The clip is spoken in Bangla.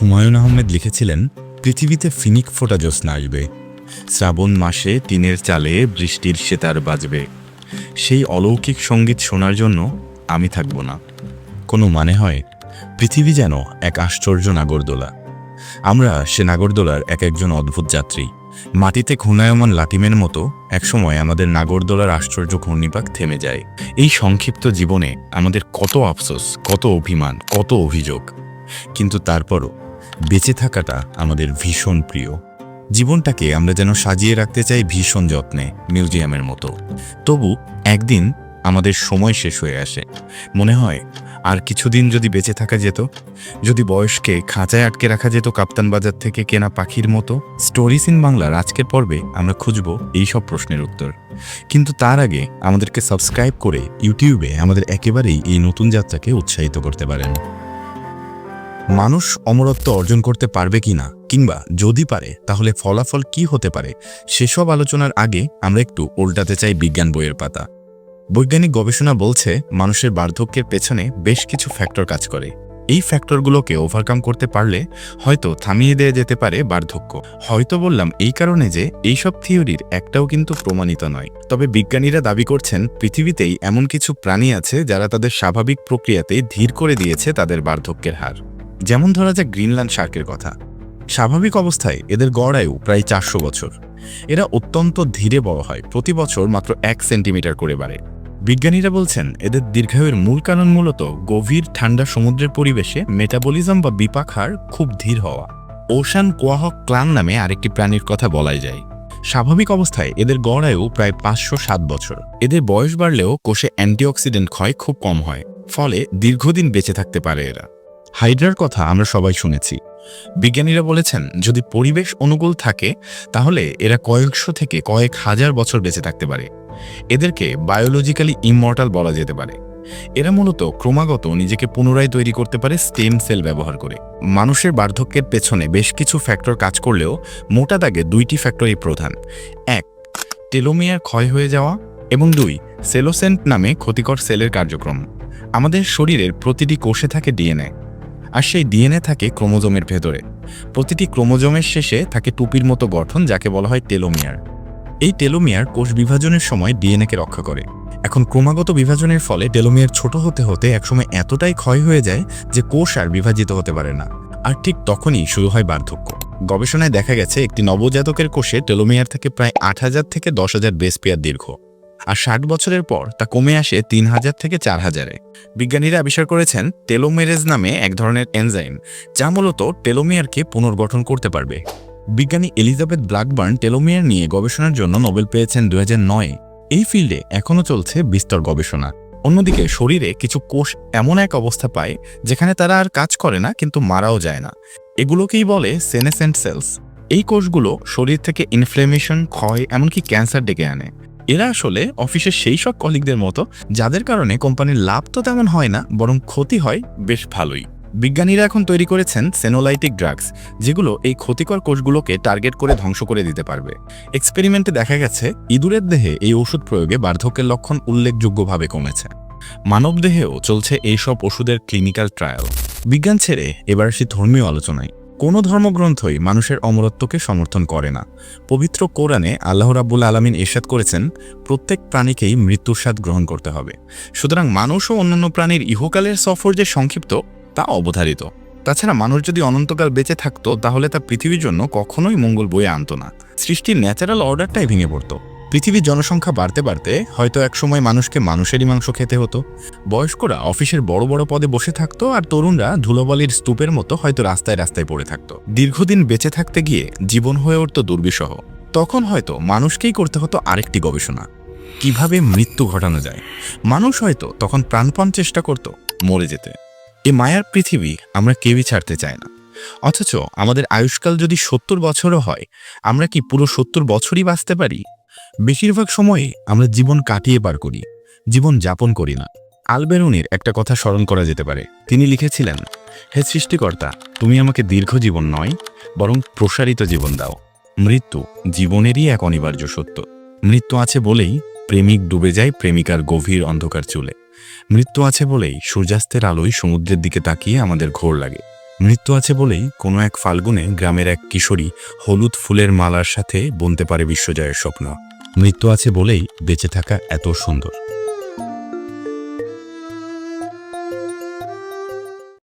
হুমায়ুন আহমেদ লিখেছিলেন, পৃথিবীতে ফিনিক ফোটা জ্যোৎস্না আসবে। শ্রাবণ মাসে টিনের চালে বৃষ্টির সেতার বাজবে। সেই অলৌকিক সংগীত শোনার জন্য আমি থাকব না। কোনো মানে হয়, পৃথিবী যেন এক আশ্চর্য নাগরদোলা। আমরা সে নাগরদোলার এক একজন অদ্ভুত যাত্রী। মাটিতে ঘূর্ণায়মান লাটিমের মতো একসময় আমাদের নাগরদোলার আশ্চর্য ঘূর্ণিপাক থেমে যায়। এই সংক্ষিপ্ত জীবনে আমাদের কত আফসোস, কত অভিমান, কত অভিযোগ। কিন্তু তারপরও বেঁচে থাকাটা আমাদের ভীষণ প্রিয়। জীবনটাকে আমরা যেন সাজিয়ে রাখতে চাই ভীষণ যত্নে, মিউজিয়ামের মতো। তবু একদিন আমাদের সময় শেষ হয়ে আসে। মনে হয়, আর কিছুদিন যদি বেঁচে থাকা যেত, যদি বয়সকে খাঁচায় আটকে রাখা যেত কাপ্তান বাজার থেকে কেনা পাখির মতো স্টোরিস ইন বাংলার আজকের পর্বে আমরা খুঁজব এই সব প্রশ্নের উত্তর। কিন্তু তার আগে আমাদেরকে সাবস্ক্রাইব করে ইউটিউবে আমাদের একেবারেই এই নতুন যাত্রাকে উৎসাহিত করতে পারেন। মানুষ অমরত্ব অর্জন করতে পারবে কিনা কিংবা যদি পারে, তাহলে ফলাফল কি হতে পারে, সেসব আলোচনার আগে আমরা একটু উল্টাতে চাই বিজ্ঞান বইয়ের পাতা। বৈজ্ঞানিক গবেষণা বলছে, মানুষের বার্ধক্যের পেছনে বেশ কিছু ফ্যাক্টর কাজ করে। এই ফ্যাক্টরগুলোকে ওভারকাম করতে পারলে হয়তো থামিয়ে দেওয়া যেতে পারে বার্ধক্য। হয়তো বললাম এই কারণে যে এইসব থিওরির একটাও কিন্তু প্রমাণিত নয়। তবে বিজ্ঞানীরা দাবি করছেন, পৃথিবীতেই এমন কিছু প্রাণী আছে যারা তাদের স্বাভাবিক প্রক্রিয়াতে ধীর করে দিয়েছে তাদের বার্ধক্যের হার। যেমন ধরা যাক গ্রিনল্যান্ড শার্কের কথা। স্বাভাবিক অবস্থায় এদের গড় আয়ু প্রায় চারশো বছর। এরা অত্যন্ত ধীরে বড় হয়, প্রতি বছর মাত্র এক সেন্টিমিটার করে বাড়ে। বিজ্ঞানীরা বলছেন, এদের দীর্ঘায়ুর মূল কারণ মূলত গভীর ঠান্ডা সমুদ্রের পরিবেশে মেটাবলিজম বা বিপাক হার খুব ধীর হওয়া। ওশান কোয়াহক ক্লান নামে আরেকটি প্রাণীর কথা বলাই যায়। স্বাভাবিক অবস্থায় এদের গড় আয়ু প্রায় পাঁচশো সাত বছর। এদের বয়স বাড়লেও কোষে অ্যান্টিঅক্সিডেন্ট ক্ষয় খুব কম হয়, ফলে দীর্ঘদিন বেঁচে থাকতে পারে এরা। হাইড্রার কথা আমরা সবাই শুনেছি। বিজ্ঞানীরা বলেছেন, যদি পরিবেশ অনুকূল থাকে, তাহলে এরা কয়েকশো থেকে কয়েক হাজার বছর বেঁচে থাকতে পারে। এদেরকে বায়োলজিক্যালি ইমমর্টাল বলা যেতে পারে। এরা মূলত ক্রমাগত নিজেকে পুনরায় তৈরি করতে পারে স্টেম সেল ব্যবহার করে। মানুষের বার্ধক্যের পেছনে বেশ কিছু ফ্যাক্টর কাজ করলেও মোটা দাগে দুইটি ফ্যাক্টরই প্রধান। এক, টেলোমিয়ার ক্ষয় হয়ে যাওয়া এবং দুই, সেলোসেন্ট নামে ক্ষতিকর সেলের কার্যক্রম। আমাদের শরীরের প্রতিটি কোষে থাকে ডিএনএ। আর সেই ডিএনএ থাকে ক্রোমোজোমের ভেতরে। প্রতিটি ক্রোমোজোমের শেষে থাকে টুপির মতো গঠন যাকে বলা হয় টেলোমিয়ার। এই টেলোমিয়ার কোষ বিভাজনের সময় ডিএনএকে রক্ষা করে। এখন ক্রমাগত বিভাজনের ফলে টেলোমিয়ার ছোট হতে হতে একসময় এতটাই ক্ষয় হয়ে যায় যে কোষ আর বিভাজিত হতে পারে না। আর ঠিক তখনই শুরু হয় বার্ধক্য। গবেষণায় দেখা গেছে, একটি নবজাতকের কোষে টেলোমিয়ার থেকে প্রায় আট হাজার থেকে দশ হাজার বেস পেয়ার দীর্ঘ। আর ষাট বছরের পর তা কমে আসে তিন হাজার থেকে চার হাজারে। বিজ্ঞানীরা আবিষ্কার করেছেন টেলোমেরেজ নামে এক ধরনের এনজাইম, যা মূলত টেলোমিয়ারকে পুনর্গঠন করতে পারবে। বিজ্ঞানী এলিজাবেথ ব্ল্যাকবার্ন টেলোমিয়ার নিয়ে গবেষণার জন্য নোবেল পেয়েছেন দু নয়। এই ফিল্ডে এখনও চলছে বিস্তর গবেষণা। অন্যদিকে শরীরে কিছু কোষ এমন এক অবস্থা পায়, যেখানে তারা আর কাজ করে না, কিন্তু মারাও যায় না। এগুলোকেই বলে সেনেসেন্ট সেলস। এই কোষগুলো শরীর থেকে ইনফ্লেমেশন, ক্ষয়, এমনকি ক্যান্সার ডেকে আনে। এরা আসলে অফিসের সেই সব কলিগদের মতো, যাদের কারণে কোম্পানির লাভ তো তেমন হয় না, বরং ক্ষতি হয় বেশ ভালোই। বিজ্ঞানীরা এখন তৈরি করেছেন সেনোলাইটিক ড্রাগস যেগুলো এই ক্ষতিকর কোষগুলোকে টার্গেট করে ধ্বংস করে দিতে পারবে। এক্সপেরিমেন্টে দেখা গেছে, ইঁদুরের দেহে এই ওষুধ প্রয়োগে বার্ধক্যের লক্ষণ উল্লেখযোগ্যভাবে কমেছে। মানবদেহেও চলছে এইসব ওষুধের ক্লিনিক্যাল ট্রায়াল বিজ্ঞান ছেড়ে এবার সে ধর্মীয় আলোচনায়। কোনো ধর্মগ্রন্থই মানুষের অমরত্বকে সমর্থন করে না। পবিত্র কোরআনে আল্লাহ রাব্বুল আলমিন এরশাদ করেছেন, প্রত্যেক প্রাণীকেই মৃত্যুর স্বাদ গ্রহণ করতে হবে। সুতরাং মানুষ ও অন্যান্য প্রাণীর ইহকালের সফর যে সংক্ষিপ্ত, তা অবধারিত। তাছাড়া মানুষ যদি অনন্তকাল বেঁচে থাকতো, তাহলে তা পৃথিবীর জন্য কখনোই মঙ্গল বয়ে আনত না। সৃষ্টির ন্যাচারাল অর্ডারটাই ভেঙে পড়তো। পৃথিবীর জনসংখ্যা বাড়তে বাড়তে হয়তো একসময় মানুষকে মানুষেরই মাংস খেতে হতো। বয়স্করা অফিসের বড় বড় পদে বসে থাকতো আর তরুণরা ধুলোবালির স্তূপের মতো হয়তো রাস্তায় রাস্তায় পড়ে থাকতো। দীর্ঘদিন বেঁচে থাকতে গিয়ে জীবন হয়ে উঠত দুর্বিষহ। তখন হয়তো মানুষকেই করতে হতো আরেকটি গবেষণা। কীভাবে মৃত্যু ঘটানো যায়? মানুষ হয়তো তখন প্রাণপণ চেষ্টা করত মরে যেতে। এ মায়ার পৃথিবী আমরা কেউই ছাড়তে চাই না। অথচ আমাদের আয়ুষ্কাল যদি সত্তর বছরও হয়, আমরা কি পুরো সত্তর বছরই বাঁচতে পারি? বেশিরভাগ সময়ে আমরা জীবন কাটিয়ে পার করি, জীবন যাপন করি না। আলবেরুনির একটা কথা স্মরণ করা যেতে পারে। তিনি লিখেছিলেন, হে সৃষ্টিকর্তা, তুমি আমাকে দীর্ঘ জীবন নয়, বরং প্রসারিত জীবন দাও। মৃত্যু জীবনেরই এক অনিবার্য সত্য। মৃত্যু আছে বলেই প্রেমিক ডুবে যায় প্রেমিকার গভীর অন্ধকার চুলে। মৃত্যু আছে বলেই সূর্যাস্তের আলোয় সমুদ্রের দিকে তাকিয়ে আমাদের ঘোর লাগে। মৃত্যু আছে বলেই কোনো এক ফাল্গুনে গ্রামের এক কিশোরী হলুদ ফুলের মালার সাথে বুনতে পারে বিশ্বজয়ের স্বপ্ন। মৃত্যু আছে বলেই বেঁচে থাকা এত সুন্দর।